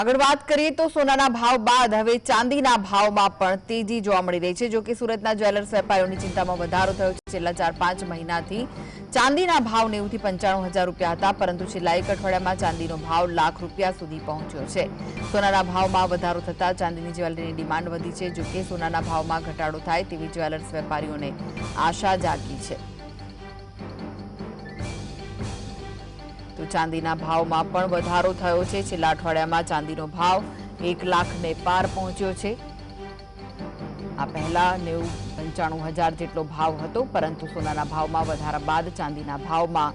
આગળ વાત કરીએ તો સોનાના ભાવ બાદ હવે ચાંદીના ભાવમાં પણ તેજી જોવા મળી રહી છે. જો કે સુરતના જ્વેલર્સ વેપારીઓની ચિંતામાં વધારો થયો છે. છેલ્લા ચાર, પાંચ મહિનાથી ચાંદીના ભાવ નેવુંથી પંચાણું હજાર રૂપિયા હતા, પરંતુ છેલ્લા એક અઠવાડિયામાં ચાંદીનો ભાવ લાખ રૂપિયા સુધી પહોંચ્યો છે. સોનાના ભાવમાં વધારો થતાં ચાંદીની જ્વેલરીની ડિમાન્ડ વધી છે. જો કે સોનાના ભાવમાં ઘટાડો થાય તેવી જ્વેલર્સ વેપારીઓને આશા જાગી છે. તો ચાંદીના ભાવમાં પણ વધારો થયો છે. છેલ્લા અઠવાડિયામાં ચાંદીનો ભાવ એક લાખને પાર પહોંચ્યો છે. આ પહેલા નેવું પંચાણું હજાર જેટલો ભાવ હતો, પરંતુ સોનાના ભાવમાં વધારા બાદ ચાંદીના ભાવમાં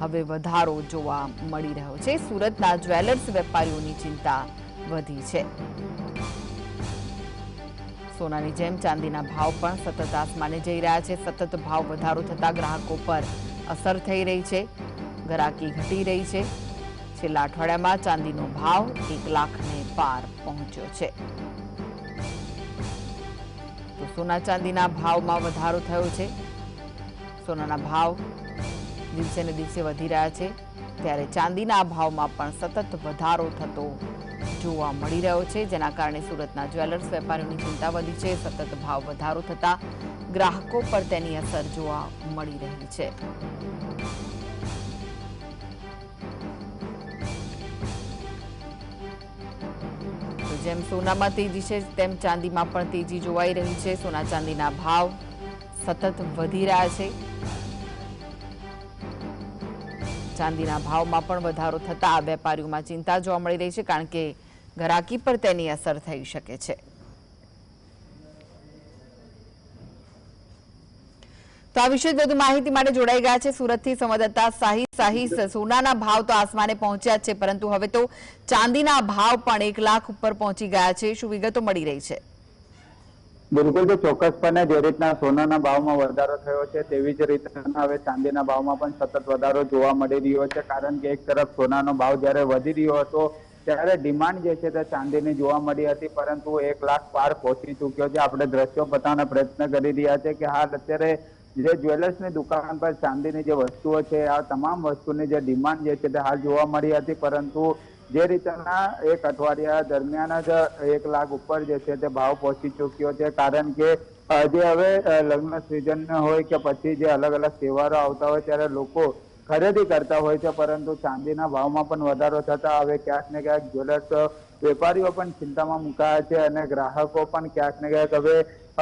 હવે વધારો જોવા મળી રહ્યો છે. સુરતના જ્વેલર્સ વેપારીઓની ચિંતા વધી છે. સોનાની જેમ ચાંદીના ભાવ પણ સતત આસમાને જઈ રહ્યા છે. સતત ભાવ વધારો થતા ગ્રાહકો પર અસર થઈ રહી છે. ગરાકી ઘટી રહી છે. છેલ્લા અઠવાડિયામાં ચાંદીનો ભાવ એક લાખને પાર પહોંચ્યો છે. તો સોના ચાંદીના ભાવમાં વધારો થયો છે. સોનાના ભાવ દિવસે ને દિવસે વધી રહ્યા છે. ત્યારે ચાંદીના ભાવમાં પણ સતત વધારો થતો જોવા મળી રહ્યો છે. જેના કારણે સુરતના જ્વેલર્સ વેપારીઓની ચિંતા વધી છે. સતત ભાવ વધારો થતા ગ્રાહકો પર તેની અસર જોવા મળી રહી છે. જેમ સોનામાં તેજી છે, તેમ ચાંદીમાં પણ તેજી જોવાઈ રહી છે. સોના ચાંદીના ભાવ સતત વધી રહ્યા છે. ચાંદીના ભાવમાં પણ વધારો થતા વેપારીઓમાં ચિંતા જોવા મળી રહી છે, કારણ કે ઘરાકી પર તેની અસર થઈ શકે છે. તો આ વિશે વધુ માહિતી માટે જોડાઈ ગયા છે સુરતથી સંવાદદાતા સાહી સાહી સોનાના ભાવ તો આસમાને પહોંચ્યા છે, પરંતુ હવે તો ચાંદીના ભાવ પણ એક લાખ ઉપર પહોંચી ગયા છે. શું વિગતો મળી રહી છે? બિલકુલ, તો ચોક્કસપણે જે રીતના સોનાના ભાવમાં વધારો થયો છે, તેવી જ રીતના હવે ચાંદીના ભાવમાં પણ સતત વધારો જોવા મળી રહ્યો છે. કારણ કે એક તરફ સોનાનો ભાવ જ્યારે વધી રહ્યો હતો, ત્યારે ડિમાન્ડ જે છે તે ચાંદીની જોવા મળી હતી, પરંતુ એક લાખ પાર પહોંચી ચૂક્યો છે. આપણે દ્રશ્યો બતાવવાનો પ્રયત્ન કરી રહ્યા છે કે હાલ અત્યારે જે જ્વેલર્સની દુકાન પર ચાંદીની જે વસ્તુઓ છે, આ તમામ વસ્તુની જે ડિમાન્ડ જે છે તે હાલ જોવા મળી હતી, પરંતુ જે રીતના એક અઠવાડિયા દરમિયાન જ એક લાખ ઉપર જે છે તે ભાવ પહોંચી ચૂક્યો છે, કારણ કે જે હવે લગ્ન સિઝન હોય કે પછી જે અલગ અલગ તહેવારો આવતા હોય ત્યારે લોકો ખરીદી કરતા હોય છે, પરંતુ ચાંદીના ભાવમાં પણ વધારો થતા હવે ક્યાંક ને ક્યાંક જ્વેલર્સ વેપારીઓ પણ ચિંતામાં મુકાયા છે અને ગ્રાહકો પણ ક્યાંક ને ક્યાંક હવે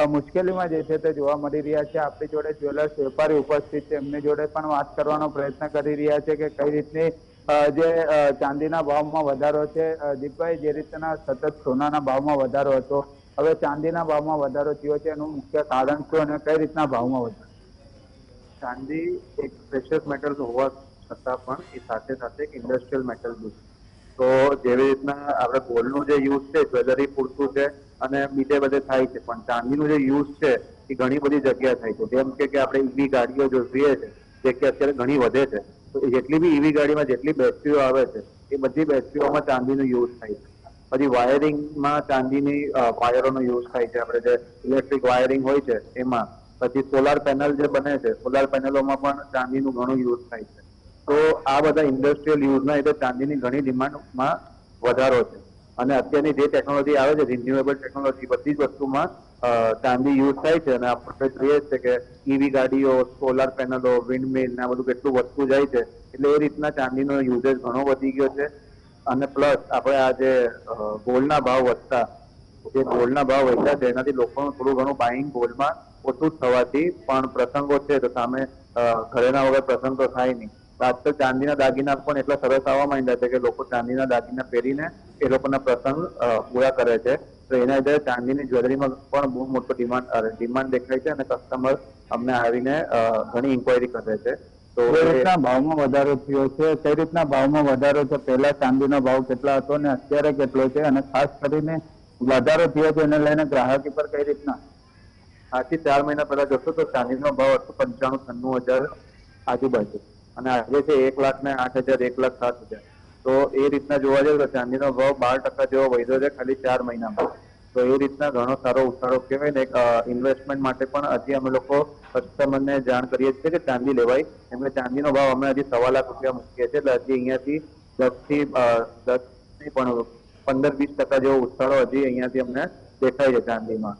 મુશ્કેલીમાં જે છે તે જોવા મળી રહ્યા છે. આપણી જોડે જ્વેલર્સ, વેપારી ઉપસ્થિત છે. એમની જોડે પણ વાત કરવાનો પ્રયત્ન કરી રહ્યા છે કે કઈ રીતની જે ચાંદીના ભાવમાં વધારો છે. દીપભાઈ જે રીતના સતત સોનાના ભાવમાં વધારો હતો. હવે ચાંદીના ભાવમાં વધારો થયો છે. એનું મુખ્ય કારણ શું અને કઈ રીતના ભાવમાં વધારો? ચાંદી એક પ્રેશિયસ મેટલ હોવા છતાં પણ એ સાથે સાથે ઇન્ડસ્ટ્રીયલ મેટલ બી છે. તો જેવી રીતના આપણે ગોલ્ડનું જે યુઝ છે જ્વેલરી પૂરતું છે અને બીજે બધે થાય છે. પણ ચાંદીનું જે યુઝ છે, એ ઘણી બધી જગ્યા થાય છે. જેમ કે આપણે ઈવી ગાડીઓ જો જોઈએ છે, જે કે અત્યારે ઘણી વધે છે, તો જેટલી બી ઈવી ગાડીમાં જેટલી બેટરીઓ આવે છે, એ બધી બેટરીઓમાં ચાંદીનો યુઝ થાય છે. પછી વાયરિંગમાં ચાંદીની વાયરોનો યુઝ થાય છે. આપણે જે ઇલેક્ટ્રિક વાયરિંગ હોય છે, એમાં. પછી સોલાર પેનલ જે બને છે સોલાર પેનલોમાં પણ ચાંદીનું ઘણું યુઝ થાય છે. તો આ બધા ઇન્ડસ્ટ્રીયલ યુઝના એટલે ચાંદીની ઘણી ડિમાન્ડમાં વધારો છે. અને અત્યારની જે ટેકનોલોજી આવે છે રિન્યુએબલ ટેકનોલોજી બધી જ વસ્તુમાં ચાંદી યુઝ થાય છે. અને આપણે જોઈએ છે કે ઈવી ગાડીઓ સોલાર પેનલો વિન્ડમિલ ને આ બધું કેટલું વધતું જાય છે. એટલે એ રીતના ચાંદીનો યુઝેજ ઘણો વધી ગયો છે. અને પ્લસ આપણે આ જે ગોલ્ડના ભાવ વધતા, જે ગોલ્ડના ભાવ વધ્યા છે, એનાથી લોકોનું થોડું ઘણું બાઇંગ ગોલ્ડમાં ઓછું થવાથી પણ પ્રસંગો છે તો સામે ઘરેના વગર પ્રસંગ તો થાય નહીં. આજકાલ ચાંદીના દાગીના પણ એટલા સરસ આવવા માંડ્યા છે કે લોકો ચાંદીના દાગીના પહેરીને એ લોકોના પ્રસંગ પૂરા કરે છે. તો એના લીધે ચાંદીની જ્વેલરીમાં પણ બહુ મોટો ડિમાન્ડ ડિમાન્ડ દેખાય છે અને કસ્ટમર અમને આવીને ઘણી ઇન્કવાયરી કરે છે. તો કઈ રીતના ભાવમાં વધારો થયો છે? કઈ રીતના ભાવમાં વધારો છે? પહેલા ચાંદીનો ભાવ કેટલા હતો ને અત્યારે કેટલો છે? અને ખાસ કરીને વધારો થયો છે એને લઈને ગ્રાહકી પર કઈ રીતના? આજથી ચાર મહિના પહેલા જશો તો ચાંદીનો ભાવ હતો પંચાણું છન્નું હજાર આજુબાજુ. અને આજે છે એક લાખ ને આઠ હજાર, એક લાખ સાત હજાર. તો એ રીતના જોવા જઈએ તો ચાંદીનો ભાવ બાર ટકા જેવો વધ્યો છે ખાલી ચાર મહિનામાં. તો એ રીતના ઘણો સારો ઉછાળો કહેવાય ને ઇન્વેસ્ટમેન્ટ માટે પણ હજી અમે લોકો કસ્ટમરને જાણ કરીએ છીએ કે ચાંદી લેવાય. કે ચાંદીનો ભાવ અમે હજી સવા લાખ રૂપિયા મૂકીએ છીએ એટલે હજી અહીંયાથી દસથી દસથી પણ પંદર વીસ ટકા જેવો ઉછાળો હજી અહીંયાથી અમને દેખાય છે ચાંદીમાં.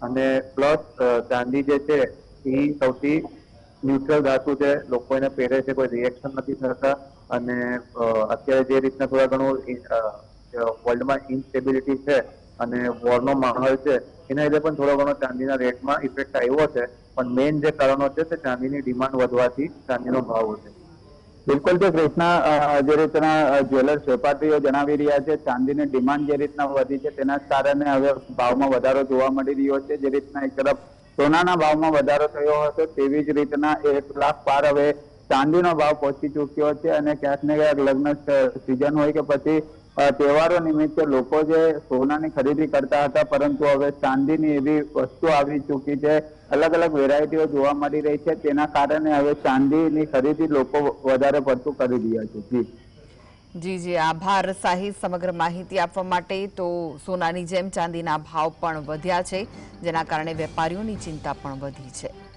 અને પ્લસ ચાંદી જે છે એ સૌથી ન્યુટ્રલ ધાતુ છે, લોકો એને પહેરે છે, કોઈ રિએક્શન નથી થતા અને અત્યારે જે રીતના થોડા ઘણું વર્લ્ડમાં ઇન્સ્ટેબિલિટી છે અને વોરનો માહોલ છે, એના લીધે પણ થોડો ઘણો ચાંદીના રેટમાં ઇફેક્ટ આવ્યો છે, પણ મેઇન જે કારણો છે તે ચાંદીની ડિમાન્ડ વધવાથી ચાંદીનો ભાવ વધે. બિલકુલ જે કૃષ્ણા જે રીતના જ્વેલર્સ વેપારીઓ જણાવી રહ્યા છે, ચાંદીની ડિમાન્ડ જે રીતના વધી છે, તેના કારણે હવે ભાવમાં વધારો જોવા મળી રહ્યો છે, જે રીતના એક તરફ સોનાના ભાવમાં વધારો થયો હતો તેવી જ રીતના એક લાખ પાર હવે ચાંદીનો ભાવ પહોંચી ચૂક્યો છે અને ક્યાંક ને ક્યાંક લગ્ન સિઝન હોય કે પછી તહેવારો નિમિત્તે લોકો જે સોનાની ખરીદી કરતા હતા, પરંતુ હવે ચાંદીની એવી વસ્તુ આવી ચૂકી છે, અલગ અલગ વેરાયટીઓ જોવા મળી રહી છે, તેના કારણે હવે ચાંદીની ખરીદી લોકો વધારે પડતું કરી રહ્યા છે. જી. જી જી, આભાર સાહિદ સમગ્ર માહિતી આપવા માટે. તો સોનાની જેમ ચાંદીના ભાવ પણ વધ્યા છે, જેના કારણે વેપારીઓની ચિંતા પણ વધી છે.